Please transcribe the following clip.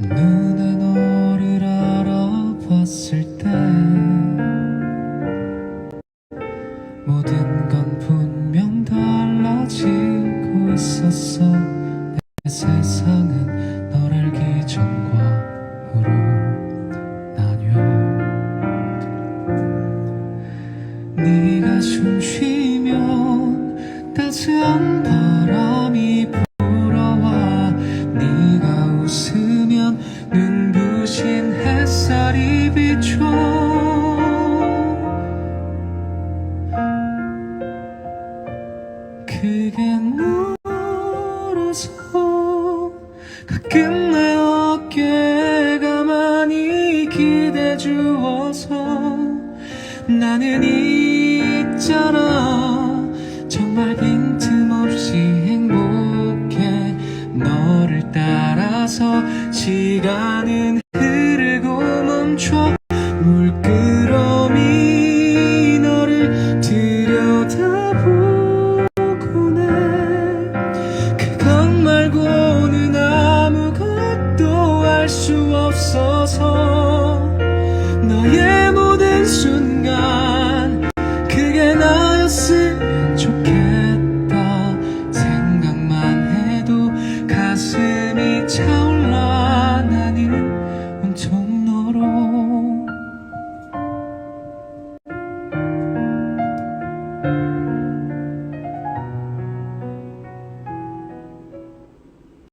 한눈에 너를 알아봤을 때 모든 건 분명 달라지고 있었어 숨 쉬면 따스한 바람이 불어와 네가 웃으면 눈부신 햇살이 비춰. 그게 너라서 가끔 내 어깨가 많이 기대 주어서 나는 있잖아. 정말 빈틈없이 행복해. 너를 따라서 시간은 흐르고 멈춰. 물끄러미 너를 들여다보곤 해 그것 말고는 아무것도 알 수 없어서 너의